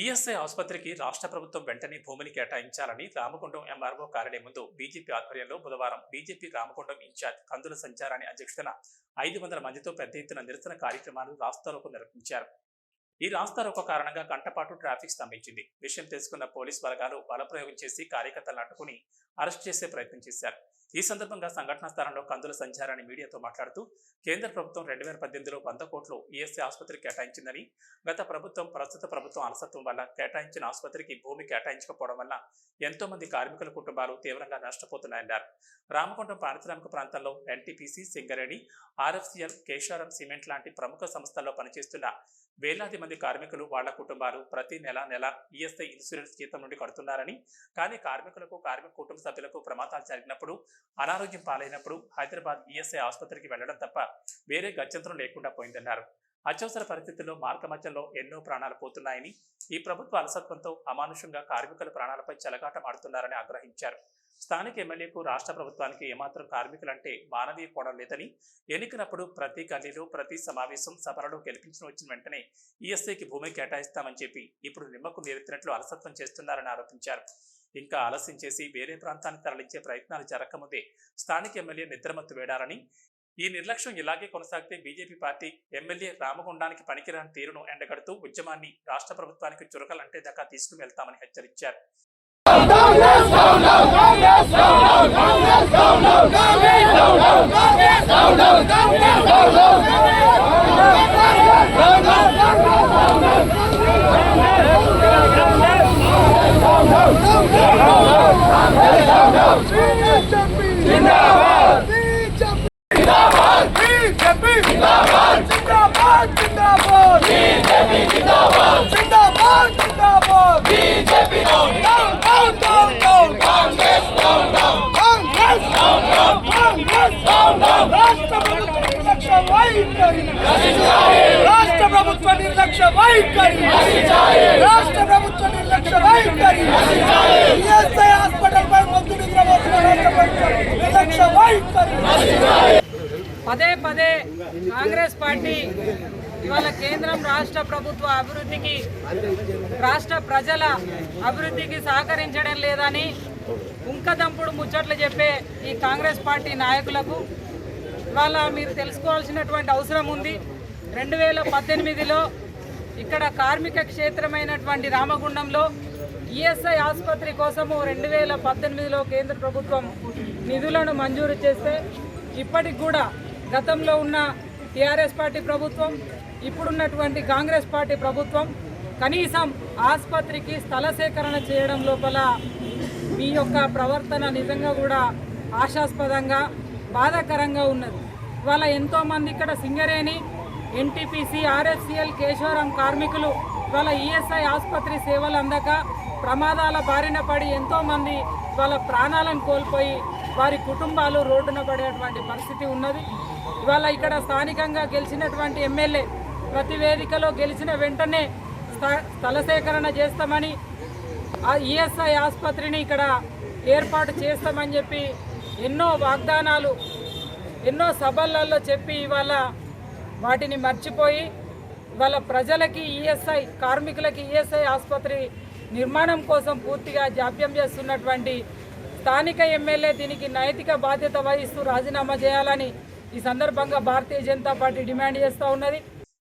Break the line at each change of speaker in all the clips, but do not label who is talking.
ESI ఆసుపత్రికి రాష్ట్ర ప్రభుత్వం వెంటనే భూమిని కేటాయించాలని రామగుండం ఎంఆర్ఓ కార్యాలయం ముందు బీజేపీ ఆధ్వర్యంలో బుధవారం బీజేపీ రామగుండం ఇన్ఛార్జ్ కందుల సంచారాన్ని అధ్యక్షతన ఐదు వందల మందితో పెద్ద ఎత్తున నిరసన కార్యక్రమాలు రాస్తారోకు నిర్వహించారు. ఈ రాస్తారోకో కారణంగా గంటపాటు ట్రాఫిక్ స్తంభించింది. విషయం తెలుసుకున్న పోలీస్ వర్గాలు బలప్రయోగం చేసి కార్యకర్తలను అడ్డుకుని అరెస్ట్ చేసే ప్రయత్నం చేశారు. ఈ సందర్భంగా సంఘటనా స్థలంలో కందుల సంచారాన్ని మీడియాతో మాట్లాడుతూ కేంద్ర ప్రభుత్వం రెండు వేల పద్దెనిమిదిలో వంద కోట్లు ఈఎస్ఐ ఆసుపత్రికి కేటాయించిందని గత ప్రభుత్వం ప్రస్తుత ప్రభుత్వం అలసత్వం వల్ల కేటాయించిన ఆసుపత్రికి భూమి కేటాయించకపోవడం వల్ల ఎంతో మంది కార్మికుల కుటుంబాలు తీవ్రంగా నష్టపోతున్నాయన్నారు. రామకొండం పారిశ్రామిక ప్రాంతంలో NTPC Singareni RFCL Kesoram cement లాంటి ప్రముఖ సంస్థల్లో పనిచేస్తున్న వేలాది మంది కార్మికులు వాళ్ళ కుటుంబాలు ప్రతి నెల నెల ఈఎస్ఐ ఇన్సూరెన్స్ జీతం నుండి కడుతున్నారని కానీ కార్మికులకు కార్మిక కుటుంబ సభ్యులకు ప్రమాదాలు జరిగినప్పుడు అనారోగ్యం పాలైనప్పుడు హైదరాబాద్ ఈఎస్ఐ ఆసుపత్రికి వెళ్ళడం తప్ప వేరే గత్యంతరం లేకుండా పోయిందన్నారు. అత్యవసర పరిస్థితుల్లో మార్గమధ్యంలో ఎన్నో ప్రాణాలు పోతున్నాయని ఈ ప్రభుత్వ అలసత్వంతో అమానుషంగా కార్మికుల ప్రాణాలపై చెలగాటం ఆడుతున్నారని ఆగ్రహించారు. స్థానిక ఎమ్మెల్యేకు రాష్ట్ర ప్రభుత్వానికి ఏమాత్రం కార్మికులంటే మానవీయ కోణం లేదని ఎన్నికనప్పుడు ప్రతి గల్లీలో ప్రతి సమావేశం సభలలో గెలిపించిన వచ్చిన వెంటనే ఈఎస్ఐకి భూమి కేటాయిస్తామని చెప్పి ఇప్పుడు నిమ్మకు నేరెత్తినట్లు అలసత్వం చేస్తున్నారని ఆరోపించారు. ఇంకా ఆలస్యం చేసి వేరే ప్రాంతానికి తరలించే ప్రయత్నాలు జరగకముందే స్థానిక ఎమ్మెల్యే నిద్రమత్తు వేడారని ఈ నిర్లక్ష్యం ఇలాగే కొనసాగితే బీజేపీ పార్టీ ఎమ్మెల్యే రామగుండానికి పనికిరాని తీరును ఎండగడుతూ ఉద్యమాన్ని రాష్ట్ర ప్రభుత్వానికి చురకలంటే దాకా తీసుకుని వెళ్తామని హెచ్చరించారు.
BJP రాష్ట్ర ప్రభుత్వ నిర్లక్ష్య వైఖరి. రాష్ట్ర ప్రభుత్వ నిర్లక్ష్య వైఖరి. ఈఎస్ఐ హాస్పిటల్ పై మొద్దు నిద్రపోతున్న రాష్ట్ర ప్రభుత్వ నిర్లక్ష్య వైఖరి.
పదే పదే కాంగ్రెస్ పార్టీ ఇవాళ కేంద్రం రాష్ట్ర ప్రభుత్వ అభివృద్ధికి రాష్ట్ర ప్రజల అభివృద్ధికి సహకరించడం లేదని ఉంకదంపుడు ముచ్చట్లు చెప్పే ఈ కాంగ్రెస్ పార్టీ నాయకులకు ఇవాళ మీరు తెలుసుకోవాల్సినటువంటి అవసరం ఉంది. రెండు వేల పద్దెనిమిదిలో ఇక్కడ కార్మిక క్షేత్రమైనటువంటి రామగుండంలో ఈఎస్ఐ ఆసుపత్రి కోసము రెండు వేల పద్దెనిమిదిలో కేంద్ర ప్రభుత్వం నిధులను మంజూరు చేస్తే ఇప్పటికి కూడా గతంలో ఉన్న టీఆర్ఎస్ పార్టీ ప్రభుత్వం ఇప్పుడున్నటువంటి కాంగ్రెస్ పార్టీ ప్రభుత్వం కనీసం ఆసుపత్రికి స్థల సేకరణ చేయడం లోపల మీ యొక్క ప్రవర్తన నిజంగా కూడా ఆశాస్పదంగా బాధాకరంగా ఉన్నది. ఇవాళ ఎంతోమంది ఇక్కడ సింగరేణి ఎన్టీపీసీ ఆర్ఎఫ్సిఎల్ కేశవరం కార్మికులు ఇవాళ ఈఎస్ఐ ఆసుపత్రి సేవలు అందక ప్రమాదాల బారిన పడి ఎంతోమంది వాళ్ళ ప్రాణాలను కోల్పోయి వారి కుటుంబాలు రోడ్డున పడేటువంటి పరిస్థితి ఉన్నది. ఇవాళ ఇక్కడ స్థానికంగా గెలిచినటువంటి ఎమ్మెల్యే ప్రతి వేదికలో గెలిచిన వెంటనే స్థ- స్థల సేకరణ చేస్తామని ఆ ఈఎస్ఐ ఆసుపత్రిని ఇక్కడ ఏర్పాటు చేస్తామని చెప్పి ఎన్నో వాగ్దానాలు ఎన్నో సభలలో చెప్పి ఇవాళ వాటిని మర్చిపోయి ఇవాళ ప్రజలకి ఈఎస్ఐ కార్మికులకి ఈఎస్ఐ ఆసుపత్రి నిర్మాణం కోసం పూర్తిగా జాప్యం చేస్తున్నటువంటి స్థానిక ఎమ్మెల్యే దీనికి నైతిక బాధ్యత వహిస్తూ రాజీనామా చేయాలని ఈ సందర్భంగా భారతీయ జనతా పార్టీ డిమాండ్ చేస్తూ ఉన్నది.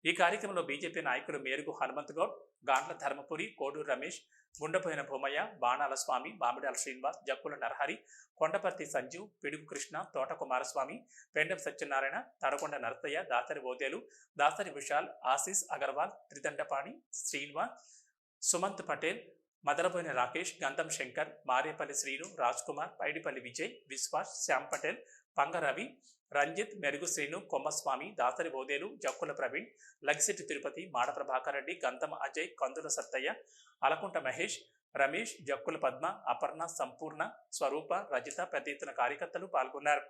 ఈ కార్యక్రమంలో బీజేపీ నాయకులు మేరుగు హనుమంత్ గౌడ్ గాండ్ల ధర్మపురి కోడూరు రమేష్ గుండెపోయిన భూమయ్య బాణాల స్వామి బామిడాల శ్రీనివాస్ జక్కుల నరహరి కొండపర్తి సంజీవ్ పిడుగు కృష్ణ తోట కుమారస్వామి పెండెం సత్యనారాయణ తడకొండ నరసయ్య దాసరి ఓదేలు దాసరి విశాల్ ఆశీస్ అగర్వాల్ త్రిదండపాణి శ్రీనివాస్ సుమంత్ పటేల్ మదనపోయిన రాకేష్ గంధం శంకర్ మారేపల్లి శ్రీను రాజ్ కుమార్ పైడిపల్లి విజయ్ విశ్వాస్ శ్యామ్ పటేల్ పంగరవి రంజిత్ మెరుగు శ్రీను కొమ్మస్వామి దాసరి ఓదేలు జక్కుల ప్రవీణ్ లగ్సిటి తిరుపతి మాడ ప్రభాకర్ రెడ్డి గంధం అజయ్ కందుల సత్తయ్య అలకుంట మహేష్ రమేష్ జక్కుల పద్మ అపర్ణ సంపూర్ణ స్వరూప రజిత పెద్ద ఎత్తున కార్యకర్తలు పాల్గొన్నారు.